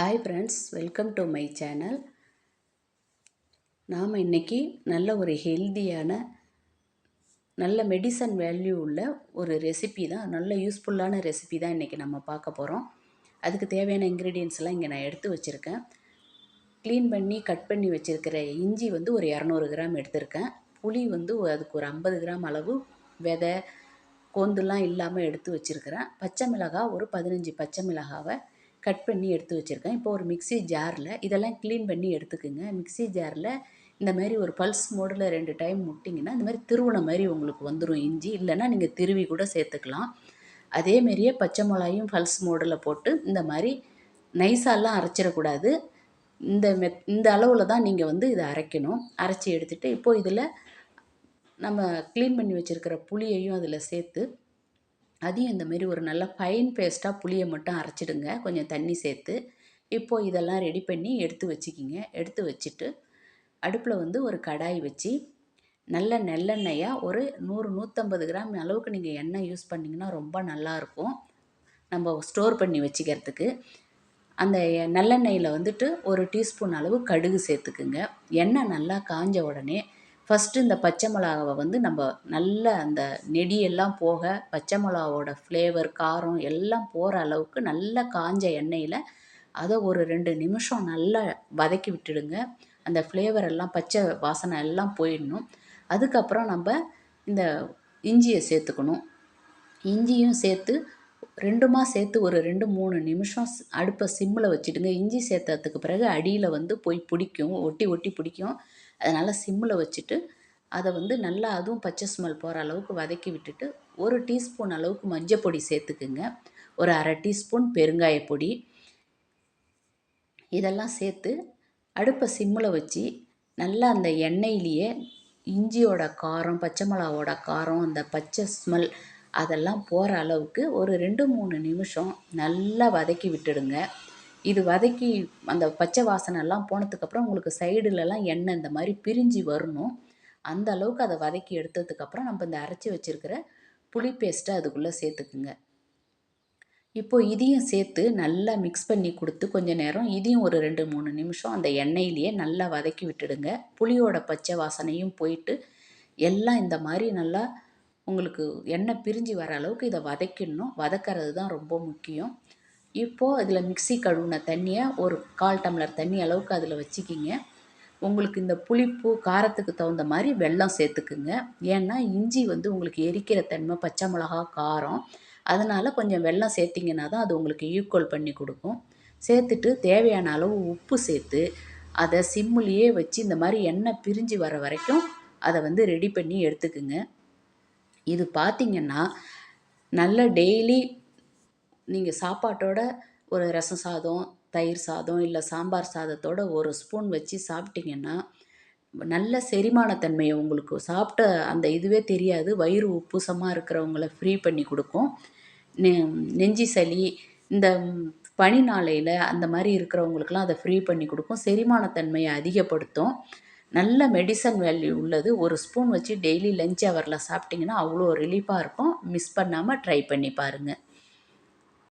Hi friends welcome to my channel நாம் இன்றைக்கி நல்ல ஒரு ஹெல்தியான நல்ல மெடிசன் வேல்யூ உள்ள ஒரு ரெசிபி தான் நல்ல யூஸ்ஃபுல்லான ரெசிபி தான் இன்றைக்கி நம்ம பார்க்க போகிறோம் அதுக்கு தேவையான இன்க்ரீடியன்ஸ்லாம் இங்கே நான் எடுத்து வச்சுருக்கேன். க்ளீன் பண்ணி கட் பண்ணி வச்சுருக்கிற இஞ்சி வந்து ஒரு இரநூறு கிராம் எடுத்திருக்கேன். புளி வந்து அதுக்கு ஒரு ஐம்பது கிராம் அளவு விதை கோந்துலாம் இல்லாமல் எடுத்து வச்சுருக்கிறேன். பச்சை மிளகாய் ஒரு பதினஞ்சு பச்சை மிளகாவை கட் பண்ணி எடுத்து வச்சுருக்கேன். இப்போ ஒரு மிக்சி ஜாரில் இதெல்லாம் க்ளீன் பண்ணி எடுத்துக்குங்க. மிக்சி ஜாரில் இந்த மாதிரி ஒரு பல்ஸ் மோடில் ரெண்டு டைம் முட்டிங்கன்னா இந்த மாதிரி திருவண மாதிரி உங்களுக்கு வந்துடும் இஞ்சி. இல்லைன்னா நீங்கள் திருவி கூட சேர்த்துக்கலாம். அதேமாரியே பச்சை மிளகாயும் பல்ஸ் மோடில் போட்டு இந்த மாதிரி நைஸாலாம் அரைச்சிடக்கூடாது. இந்த மெத் இந்த அளவில் தான் நீங்கள் வந்து இதை அரைக்கணும். அரைச்சி எடுத்துகிட்டு இப்போது இதில் நம்ம க்ளீன் பண்ணி வச்சுருக்கிற புளியையும் அதில் சேர்த்து அதையும் இந்தமாரி ஒரு நல்ல ஃபைன் பேஸ்ட்டாக புளியை மட்டும் அரைச்சிடுங்க. கொஞ்சம் தண்ணி சேர்த்து. இப்போது இதெல்லாம் ரெடி பண்ணி எடுத்து வச்சுக்கிங்க. எடுத்து வச்சுட்டு அடுப்பில் வந்து ஒரு கடாய் வச்சு நல்ல நெல்லெண்ணெயாக ஒரு நூறு நூற்றம்பது கிராம் அளவுக்கு நீங்கள் எண்ணெய் யூஸ் பண்ணிங்கன்னா ரொம்ப நல்லாயிருக்கும் நம்ம ஸ்டோர் பண்ணி வச்சுக்கிறதுக்கு. அந்த நல்லெண்ணெயில் வந்துட்டு ஒரு டீஸ்பூன் அளவு கடுகு சேர்த்துக்குங்க. எண்ணெய் நல்லா காஞ்ச உடனே ஃபஸ்ட்டு இந்த பச்சை மிளகாவை வந்து நம்ம நல்ல அந்த நெடியெல்லாம் போக பச்சை மிளகாவோட ஃப்ளேவர் காரம் எல்லாம் போகிற அளவுக்கு நல்ல காஞ்ச எண்ணெயில் அதை ஒரு ரெண்டு நிமிஷம் நல்லா வதக்கி விட்டுடுங்க. அந்த ஃப்ளேவர் எல்லாம் பச்சை வாசனை எல்லாம் போயிடணும். அதுக்கப்புறம் நம்ம இந்த இஞ்சியை சேர்த்துக்கணும். இஞ்சியும் சேர்த்து ரெண்டுமா சேர்த்து ஒரு ரெண்டு மூணு நிமிஷம் அடுப்பை சிம்மில் வச்சுடுங்க. இஞ்சி சேர்த்ததுக்கு பிறகு அடியில் வந்து போய் பிடிக்கும் ஒட்டி ஒட்டி பிடிக்கும். அதனால் சிம்மில் வச்சுட்டு அதை வந்து நல்லா அதுவும் பச்சை ஸ்மெல் போகிற அளவுக்கு வதக்கி விட்டுட்டு ஒரு டீஸ்பூன் அளவுக்கு மஞ்சள் பொடி சேர்த்துக்குங்க. ஒரு அரை டீஸ்பூன் பெருங்காய பொடி. இதெல்லாம் சேர்த்து அடுப்பை சிம்மில் வச்சு நல்லா அந்த எண்ணெயிலேயே இஞ்சியோட காரம் பச்சை மிளகாவோட காரம் அந்த பச்சை ஸ்மெல் அதெல்லாம் போகிற அளவுக்கு ஒரு ரெண்டு மூணு நிமிஷம் நல்லா வதக்கி விட்டுடுங்க. இது வதக்கி அந்த பச்சை வாசனைலாம் போனதுக்கப்புறம் உங்களுக்கு சைடுலலாம் எண்ணெய் இந்த மாதிரி பிரிஞ்சு வரணும். அந்த அளவுக்கு அதை வதக்கி எடுத்ததுக்கப்புறம் நம்ம இந்த அரைச்சி வச்சுருக்கிற புளி பேஸ்ட்டை அதுக்குள்ளே சேர்த்துக்குங்க. இப்போது இதையும் சேர்த்து நல்லா மிக்ஸ் பண்ணி கொடுத்து கொஞ்சம் நேரம் இதையும் ஒரு ரெண்டு மூணு நிமிஷம் அந்த எண்ணெயிலேயே நல்லா வதக்கி விட்டுடுங்க. புளியோட பச்சை வாசனையும் போயிட்டு எல்லாம் இந்த மாதிரி நல்லா உங்களுக்கு எண்ணெய் பிரிஞ்சு வர அளவுக்கு இதை வதக்கிடணும். வதக்கிறது தான் ரொம்ப முக்கியம். இப்போது அதில் மிக்சி கழுவுன தண்ணியை ஒரு கால் டம்ளர் தண்ணி அளவுக்கு அதில் வச்சுக்கிங்க. உங்களுக்கு இந்த புளிப்பு காரத்துக்கு தகுந்த மாதிரி வெல்லம் சேர்த்துக்குங்க. ஏன்னா இஞ்சி வந்து உங்களுக்கு எரிக்கிற தன்மை பச்சை மிளகா காரம் அதனால் கொஞ்சம் வெல்லம் சேர்த்திங்கன்னா தான் அது உங்களுக்கு ஈக்குவல் பண்ணி கொடுக்கும். சேர்த்துட்டு தேவையான அளவு உப்பு சேர்த்து அதை சிம்முலேயே வச்சு இந்த மாதிரி எண்ணெய் பிரிஞ்சு வர வரைக்கும் அதை வந்து ரெடி பண்ணி எடுத்துக்குங்க. இது பார்த்திங்கன்னா நல்ல டெய்லி நீங்கள் சாப்பாட்டோட ஒரு ரசம் சாதம் தயிர் சாதம் இல்லை சாம்பார் சாதத்தோட ஒரு ஸ்பூன் வச்சு சாப்பிட்டிங்கன்னா நல்ல செரிமானத்தன்மையை உங்களுக்கு சாப்பிட்ட அந்த இதுவே தெரியாது. வயிறு உப்புசமாக இருக்கிறவங்கள ஃப்ரீ பண்ணி கொடுக்கும். நெ நெஞ்சி சளி இந்த பனி நாளையில் அந்த மாதிரி இருக்கிறவங்களுக்குலாம் அதை ஃப்ரீ பண்ணி கொடுக்கும். செரிமானத்தன்மையை அதிகப்படுத்தும். நல்ல மெடிசன் வேல்யூ உள்ளது. ஒரு ஸ்பூன் வச்சு டெய்லி லஞ்ச் ஹவரில் சாப்பிட்டிங்கன்னா அவ்வளோ ரிலீஃபாக இருக்கும். மிஸ் பண்ணாமல் ட்ரை பண்ணி பாருங்கள்